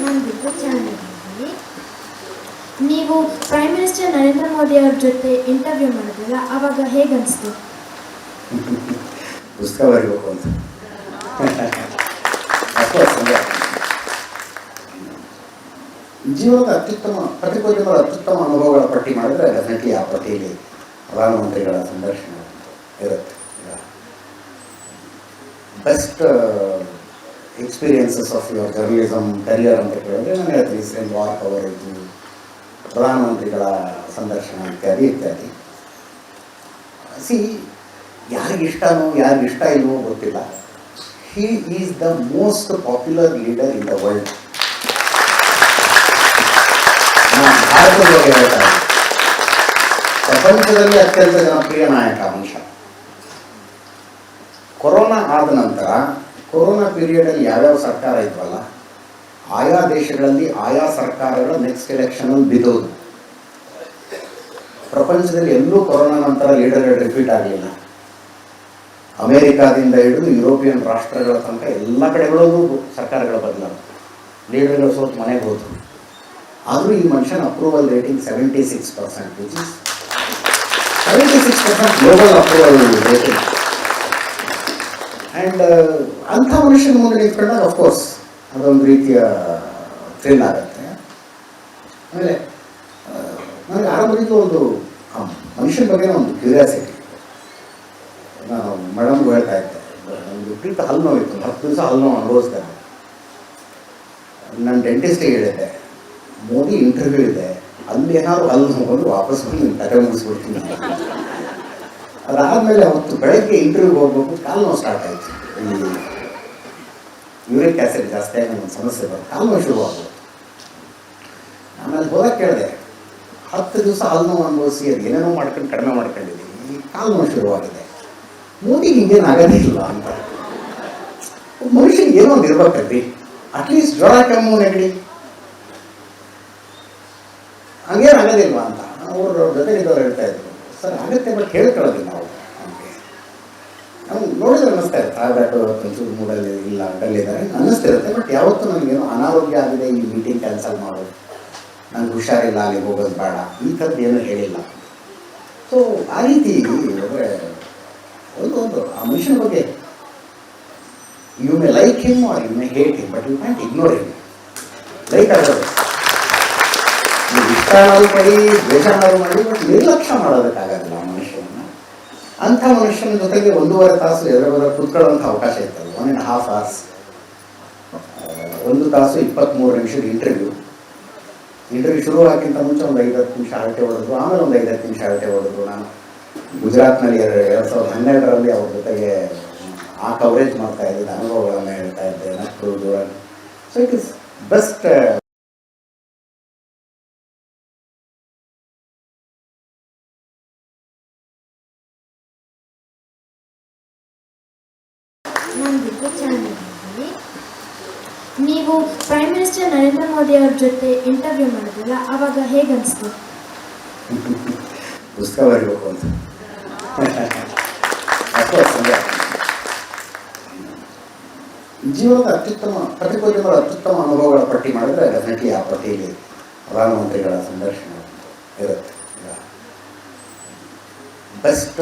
ನಂದಿದ್ದು ಚಾನಲ್ನಲ್ಲಿ ನೀವು prime minister Narendra Modi ಅವ್ರ ಜೊತೆ ಇಂಟರ್ವ್ಯೂ ಮಾಡಿದ್ರಲ್ಲ ಆವಾಗ ಹೇಗನ್ನಿಸ್ತು ಪುಸ್ತಕ ಬರೀಬೇಕು ಅಂತ ಜೀವನದ ಅತ್ಯುತ್ತಮ ಪ್ರತಿಕೋದ್ಯಮದ ಅತ್ಯುತ್ತಮ ಅನುಭವಗಳ ಪಟ್ಟಿ ಮಾಡಿದ್ರೆ ಡೆಫಿನೆಟ್ಲಿ ಆ ಪಟ್ಟಿಯಲ್ಲಿ ಪ್ರಧಾನಮಂತ್ರಿಗಳ ಸಂದರ್ಶನ ಇರುತ್ತೆ. Best experiences of your journalism career ಅಂತ ಕೇಳಿದ್ರೆ ನಾನು ಹೇಳ್ತೀನಿ ಸೇಮ್ ವಾರ್ ಅವರದ್ದು ಪ್ರಧಾನಮಂತ್ರಿಗಳ ಸಂದರ್ಶನ, ಇತ್ಯಾದಿ ಇತ್ಯಾದಿ. ಸಿ ಯಾರಿಗಿಷ್ಟನೋ ಯಾರಿಗಿಷ್ಟ ಇಲ್ವೋ ಗೊತ್ತಿಲ್ಲ. He is the most popular leader in the world ಪ್ರಪಂಚದಲ್ಲಿ ಅತ್ಯಂತ ಜನಪ್ರಿಯ ನಾಯಕ ಅಂಶ ಕೊರೋನಾ ಆದ ನಂತರ ಕೊರೋನಾ ಪೀರಿಯಡಲ್ಲಿ ಯಾವ್ಯಾವ ಸರ್ಕಾರ ಇದ್ವಲ್ಲ, ಆಯಾ ದೇಶಗಳಲ್ಲಿ ಆಯಾ ಸರ್ಕಾರಗಳ ನೆಕ್ಸ್ಟ್ ಎಲೆಕ್ಷನಲ್ಲಿ ಬಿದ್ದೋದು. ಪ್ರಪಂಚದಲ್ಲಿ ಎಲ್ಲೂ ಕೊರೋನಾ ನಂತರ ಲೀಡರ್ಗಳು ರಿಪೀಟ್ ಆಗಲಿಲ್ಲ. ಅಮೇರಿಕಾದಿಂದ ಹಿಡಿದು ಯುರೋಪಿಯನ್ ರಾಷ್ಟ್ರಗಳ ತನಕ ಎಲ್ಲ ಕಡೆಗಳಲ್ಲೂ ಸರ್ಕಾರಗಳು ಬದಲಾವಣೆ. ಲೀಡರ್ಗಳು ಸೋತು ಮನೆಗೆ ಹೋದರು. ಆದರೂ ಈ ಮನುಷ್ಯನ approval rating seventy six percent which is seventy six percent global approval rating and ಅಂಥ ಮನುಷ್ಯನ ಮುಂದೆ ನಿಂತ್ಕೊಂಡಾಗ ಅಫ್ಕೋರ್ಸ್ ಅದೊಂದು ರೀತಿಯ ಥ್ರಿಲ್ ಆಗುತ್ತೆ. ಆಮೇಲೆ ನನಗೆ ಆರಂಭದಿಂದ ಒಂದು ಮನುಷ್ಯನ ಬಗ್ಗೆ ಒಂದು ಕ್ಯೂರಿಯಾಸಿಟಿ ನಾನು ಮೇಡಮ್ಗೂ ಹೇಳ್ತಾ ಇದ್ದೆ ನನಗೆ ವಿಪರೀತ ಹಲ್ಲು ನೋವಿತ್ತು ಒಂದು ಹತ್ತು ದಿವಸ ಹಲ್ಲು ನೋವು ಅನುಭವಿಸ್ತಾ ನಾನು. ನಾನು ಡೆಂಟಿಸ್ಟಿಗೆ ಹೇಳಿದ್ದೆ, ಮೋದಿ ಇಂಟರ್ವ್ಯೂ ಇದೆ, ಅಲ್ಲಿ ಏನಾದ್ರು ಹಲ್ಲು ನೋವು ವಾಪಸ್ ಬಂದು ನಿನ್ನ ಕತೆ ಮುಗಿಸ್ಬಿಡ್ತೀನಿ. ಅದಾದಮೇಲೆ ಅವತ್ತು ಬೆಳಗ್ಗೆ ಇಂಟರ್ವ್ಯೂ ಹೋಗ್ಬೇಕು, ಕಾಲು ನೋವು ಸ್ಟಾರ್ಟ್ ಆಯಿತು. ಯೂರಿಕ್ ಆ್ಯಸಿಡ್ ಜಾಸ್ತಿ ಆಗಿ ನಮ್ಮ ಸಮಸ್ಯೆ ಬರುತ್ತೆ ಕಾಲು ನೋವು ಆಗ್ಬೋದು ಆಮೇಲೆ ಹೋದಾಗ ಕೇಳಿದೆ, ಹತ್ತು ದಿವಸ ಹಾಲು ನೋವು ಅನುಭವಿಸಿ, ಅದು ಏನೇನೋ ಮಾಡ್ಕೊಂಡು ಕಡಿಮೆ ಮಾಡ್ಕೊಂಡಿದ್ದೀನಿ. ಈ ಕಾಲು ನೋವು ಶುರುವಾಗಿದೆ ಮೋದಿಗೆ ಹಿಂಗೇನು ಇಲ್ಲ ಅಂತ. ಮನುಷ್ಯನಿಗೆ ಏನೋ ಒಂದು ಇರ್ಬೇಕಲ್ರಿ ಅಟ್ಲೀಸ್ಟ್ ಜ್ವರ, ಕೆಮ್ಮು, ನೆಗಡಿ. ಹಂಗೇನು ಆಗೋದಿಲ್ವಾ ಅಂತ. ಅವ್ರ ಜೊತೆಗಿದ್ದವ್ರು ಹೇಳ್ತಾ ಇದ್ರು. ಸರ್ ಆಗುತ್ತೆ ಬಟ್ ಹೇಳ್ಕೊಳ್ಳೋದಿಲ್ಲ ನಾವು ನಮಗೆ. ನಮ್ಗೆ ನೋಡಿದ್ರೆ ಅನ್ನಿಸ್ತಾ ಇರುತ್ತೆ ಆಗ್ಬೇಕು ಕೆಲಸದ ಮೂಡಲ್ಲಿ ಇಲ್ಲ ಅಡ್ಡಲ್ಲಿದ್ದಾರೆ ಅನ್ನಿಸ್ತಿರುತ್ತೆ ಬಟ್ ಯಾವತ್ತೂ ನನಗೇನು ಅನಾರೋಗ್ಯ ಆಗಿದೆ, ಈ ಮೀಟಿಂಗ್ ಕ್ಯಾನ್ಸಲ್ ಮಾಡೋದು ನಂಗೆ ಹುಷಾರಿಲ್ಲ ಅಲ್ಲಿ ಹೋಗೋದು ಬೇಡ. ಇಂಥದ್ದು ಏನು ಏನೂ ಹೇಳಿಲ್ಲ. ಸೊ ಆ ರೀತಿ ಅಂದರೆ ಒಂದು ಒಂದು, ಆ ಮನುಷ್ಯನ ಬಗ್ಗೆ you may like him or you may hate but you can't ignore him like ಆಗೋದು ನೀವು ಇಷ್ಟ ಅನ್ನೋದು ಮಾಡಿ ಬೇಜಾರು ಮಾಡಿ ಬಟ್ ನಿರ್ಲಕ್ಷ್ಯ ಮಾಡೋದಕ್ಕಾಗಲ್ಲ ಆ ಮನುಷ್ಯನನ್ನ. ಅಂಥ ಮನುಷ್ಯನ ಜೊತೆಗೆ ಒಂದೂವರೆ ತಾಸು ಎರಡೂವರೆ ಕುತ್ಕೊಳ್ಳುವಂಥ ಅವಕಾಶ ಇರ್ತದೆ ಒನ್ ಆ್ಯಂಡ್ ಹಾಫ್ ಅವರ್ಸ್ ಒಂದು ತಾಸು ಇಪ್ಪತ್ತ್ಮೂರು ನಿಮಿಷದ ಇಂಟರ್ವ್ಯೂ ಇಂಟರ್ವ್ಯೂ ಶುರು ಆಗಿಂತ ಮುಂಚೆ ಒಂದು ಐದು ಹತ್ತು ನಿಮಿಷ ಹರಟೆ ಹೊಡೆದ್ರು, ಆಮೇಲೆ ಒಂದು ಐದು ಹತ್ತು ನಿಮಿಷ ಹರಟೆ ಹೊಡೆದ್ರು ನಾನು. ಗುಜರಾತ್ನಲ್ಲಿ ಎರಡು ಎರಡು ಸಾವಿರದ ಹನ್ನೆರಡರಲ್ಲಿ ಅವ್ರ ಜೊತೆಗೆ ಆ ಕವರೇಜ್ ಮಾಡ್ತಾ ಇದ್ದೆ ಅನುಭವಗಳನ್ನು ಹೇಳ್ತಾ ಇದ್ದೆ ನಕ್ಕರು ಸೊ ಇಟ್ ಇಸ್ ಬೆಸ್ಟ್ ನೀವು ಪ್ರೈಮ್ ಮಿನಿಸ್ಟರ್ ನರೇಂದ್ರ ಮೋದಿ ಅವ್ರ ಜೊತೆ ಇಂಟರ್ವ್ಯೂ ಮಾಡಿದ್ರಲ್ಲ ಆವಾಗ ಹೇಗನ್ನಿಸ್ತು ಪುಸ್ತಕ ಬರೀಬೇಕು ಅಂತ ಜೀವನದ ಅತ್ಯುತ್ತಮ ಪ್ರತಿಕೋದ್ಯಮದ ಅತ್ಯುತ್ತಮ ಅನುಭವಗಳ ಪಟ್ಟಿ ಮಾಡಿದ್ರೆ ಡೆಫಿನೆಟ್ಲಿ ಆ ಪಟ್ಟಿಯಲ್ಲಿ ಪ್ರಧಾನಮಂತ್ರಿಗಳ ಸಂದರ್ಶನ ಇರುತ್ತೆ. Best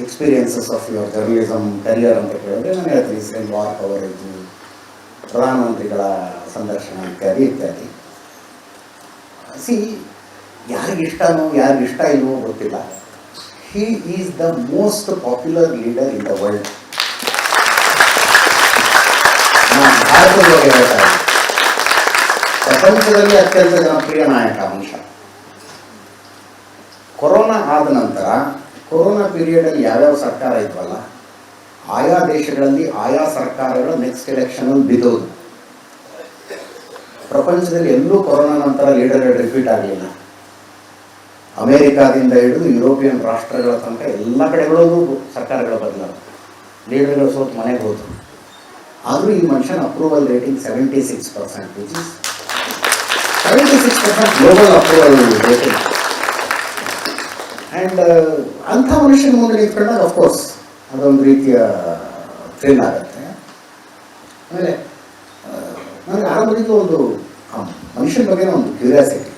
experiences of your journalism career ಅಂತ ಕೇಳಿದ್ರೆ ನಾನು ಹೇಳ್ತೀನಿ ಸೇಮ್ ವಾರ್ ಕವರೇಜು ಪ್ರಧಾನಮಂತ್ರಿಗಳ ಸಂದರ್ಶನ, ಇತ್ಯಾದಿ ಇತ್ಯಾದಿ. ಸಿ ಯಾರಿಗಿಷ್ಟನೋ ಯಾರಿಗಿಷ್ಟ ಇಲ್ವೋ ಗೊತ್ತಿಲ್ಲ. He is the most popular leader in the world. ಪ್ರಪಂಚದಲ್ಲಿ ಅತ್ಯಂತ ಜನಪ್ರಿಯ ನಾಯಕ ಮನುಷ್ಯ. ಕೊರೋನಾ ಆದ ನಂತರ ಕೊರೋನಾ ಪೀರಿಯಡಲ್ಲಿ ಯಾವ್ಯಾವ ಸರ್ಕಾರ ಇದ್ವಲ್ಲ, ಆಯಾ ದೇಶಗಳಲ್ಲಿ ಆಯಾ ಸರ್ಕಾರಗಳು ನೆಕ್ಸ್ಟ್ ಎಲೆಕ್ಷನಲ್ಲಿ ಬಿದ್ದೋದು. ಪ್ರಪಂಚದಲ್ಲಿ ಎಲ್ಲೂ ಕೊರೋನಾ ನಂತರ ಲೀಡರ್ಗಳು ರಿಪೀಟ್ ಆಗಲಿಲ್ಲ. ಅಮೇರಿಕಾದಿಂದ ಹಿಡಿದು ಯುರೋಪಿಯನ್ ರಾಷ್ಟ್ರಗಳ ತನಕ ಎಲ್ಲ ಕಡೆಗಳಲ್ಲೂ ಸರ್ಕಾರಗಳು ಬದಲಾವಣೆ ಲೀಡರ್ಗಳು ಸೋತು ಮನೆಗೆ ಹೋದ್ರು. ಆದರೂ ಈ ಮನುಷ್ಯನ approval rating seventy six percent which is seventy six percent global approval rating and ಅಂಥ ಮನುಷ್ಯನ ಮುಂದೆ ನಿಂತ್ಕೊಂಡಾಗ ಅಫ್ಕೋರ್ಸ್ ಅದೊಂದು ರೀತಿಯ ಥ್ರಿಲ್ ಆಗುತ್ತೆ. ಆಮೇಲೆ ನನಗೆ ಆರಂಭದಿಂದ ಒಂದು ಮನುಷ್ಯನ ಬಗ್ಗೆ ಒಂದು ಕ್ಯೂರಿಯಾಸಿಟಿ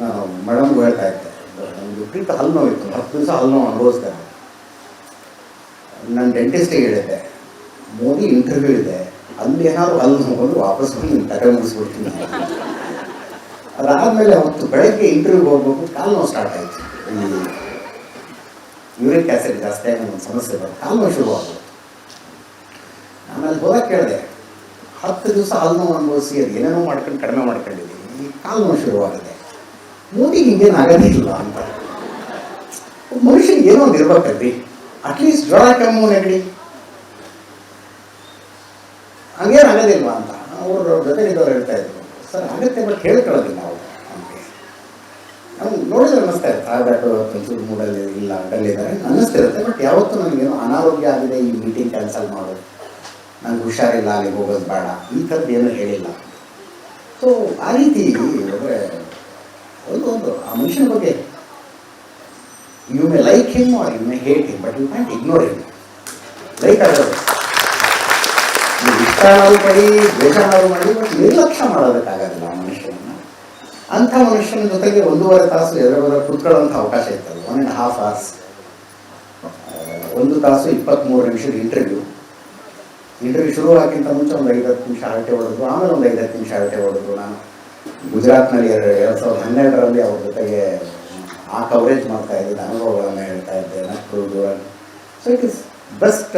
ನಾನು ಮೇಡಮ್ಗೂ ಹೇಳ್ತಾ ಇದ್ದೆ. ನನಗೆ ವಿಪರೀತ ಹಲ್ಲು ನೋವಿತ್ತು ಹತ್ತು ದಿವಸ ಹಲ್ಲು ನೋವು ಅನುಭವಿಸ್ದೆ ನಾನು. ಡೆಂಟಿಸ್ಟಿಗೆ ಹೇಳಿದ್ದೆ, ಮೋದಿ ಇಂಟರ್ವ್ಯೂ ಇದೆ. ಅಲ್ಲಿ ಏನಾದ್ರು ಹಲ್ಲು ನೋವು ವಾಪಸ್ ಬಂದು ತಗೊಂಡು ಮುಗಿಸ್ಬಿಡ್ತೀನಿ. ಅದಾದಮೇಲೆ ಅವತ್ತು ಬೆಳಗ್ಗೆ ಇಂಟರ್ವ್ಯೂ ಹೋಗ್ಬೇಕು, ಕಾಲು ನೋವು ಸ್ಟಾರ್ಟ್ ಆಯಿತು. ಯೂರಿಕ್ ಆ್ಯಸಿಡ್ ಜಾಸ್ತಿ ಆಗಿ ಒಂದು ಸಮಸ್ಯೆ ಬರುತ್ತೆ ಕಾಲು ನೋವು ಶುರುವಾಗುತ್ತೆ ನಾನು ಆಮೇಲೆ ಹೋದಾಗ ಕೇಳಿದೆ ಹತ್ತು ದಿವಸ ಹಾಲು ನೋವು ಅನುಭವಿಸಿ, ಅದು ಏನೇನೋ ಮಾಡ್ಕೊಂಡು ಕಡಿಮೆ ಮಾಡ್ಕೊಂಡಿದ್ದೀನಿ, ಈ ಕಾಲು ನೋವು ಶುರುವಾಗಿದೆ ಮೋದಿಗೆ ಹಿಂಗೇನು ಇಲ್ಲ ಅಂತ. ಮನುಷ್ಯನಿಗೆ ಏನೋ ಒಂದು ಇರ್ಬೇಕಲ್ರಿ ಅಟ್ಲೀಸ್ಟ್ ಜ್ವರ, ಕಮ್ಮು, ನೆಗಡಿ. ಹಂಗೇನು ಆಗೋದಿಲ್ವಾ ಅಂತ. ಅವರು ಜೊತೆಗಿದ್ದವ್ರು ಹೇಳ್ತಾ ಇದ್ರು. ಸರ್ ಆಗುತ್ತೆ ಬಟ್ ಹೇಳ್ಕೊಳ್ಳೋದಿಲ್ಲ ನಾವು ನಮಗೆ. ನಮ್ಗೆ ನೋಡಿದ್ರೆ ಅನ್ನಿಸ್ತಾ ಇರುತ್ತೆ ಆಗ್ಬೇಕು ಒಂಚೂರು ಮೂಡಲ್ಲಿ ಇಲ್ಲ ಅಡ್ಡಲ್ಲಿದ್ದಾರೆ ಅನ್ನಿಸ್ತಿರುತ್ತೆ ಬಟ್ ಯಾವತ್ತೂ ನನಗೇನು ಅನಾರೋಗ್ಯ ಆಗಿದೆ, ಈ ಮೀಟಿಂಗ್ ಕ್ಯಾನ್ಸಲ್ ಮಾಡೋದು. ನಂಗೆ ಹುಷಾರಿಲ್ಲ, ಅಲ್ಲಿಗೆ ಹೋಗೋದು ಬೇಡ, ಈ ಥರದ್ದು ಏನೂ ಹೇಳಿಲ್ಲ. ಸೊ ಆ ರೀತಿ ಅಂದರೆ ಒಂದು ಒಂದು, ಆ ಮನುಷ್ಯನ ಬಗ್ಗೆ you may like him or you may hate him but you can't ignore him like ಆಗೋದು. ನೀವು ಪಡಿ ದ್ವೇಷಗಳು ಮಾಡಿ ಬಟ್ ನಿರ್ಲಕ್ಷ್ಯ ಮಾಡೋದಕ್ಕಾಗೋದಿಲ್ಲ ಆ ಮನುಷ್ಯನನ್ನು. ಅಂಥ ಮನುಷ್ಯನ ಜೊತೆಗೆ ಒಂದೂವರೆ ತಾಸು ಎರಡೂವರೆ ಕುತ್ಕೊಳ್ಳೋಂಥ ಅವಕಾಶ ಇತ್ತು ಒನ್ ಆ್ಯಂಡ್ ಹಾಫ್ ಅವರ್ಸ್ ಒಂದು ತಾಸು ಇಪ್ಪತ್ತ್ಮೂರು ನಿಮಿಷದ ಇಂಟರ್ವ್ಯೂ ಇಂಟರ್ವ್ಯೂ ಶುರು ಆಗಿಂತ ಮುಂಚೆ ಒಂದು ಐದತ್ತು ನಿಮಿಷ ಹರಟೆ ಹೊಡೆದ್ರು. ಆಮೇಲೆ ಒಂದು ಐದತ್ತು ನಿಮಿಷ ಹರಟೆ ಹೊಡೆದ್ರು. ನಾನು ಗುಜರಾತ್ನಲ್ಲಿ ಎರಡು ಎರಡು ಸಾವಿರದ ಹನ್ನೆರಡರಲ್ಲಿ ಅವ್ರ ಜೊತೆಗೆ, ಆ ಕವರೇಜ್ ಮಾಡ್ತಾ ಇದ್ದೆ, ಅನುಭವಗಳನ್ನು ಹೇಳ್ತಾ ಇದ್ದೆ ನಕ್ಕರು ಸೊ ಇಟ್ ಇಸ್ ಬೆಸ್ಟ್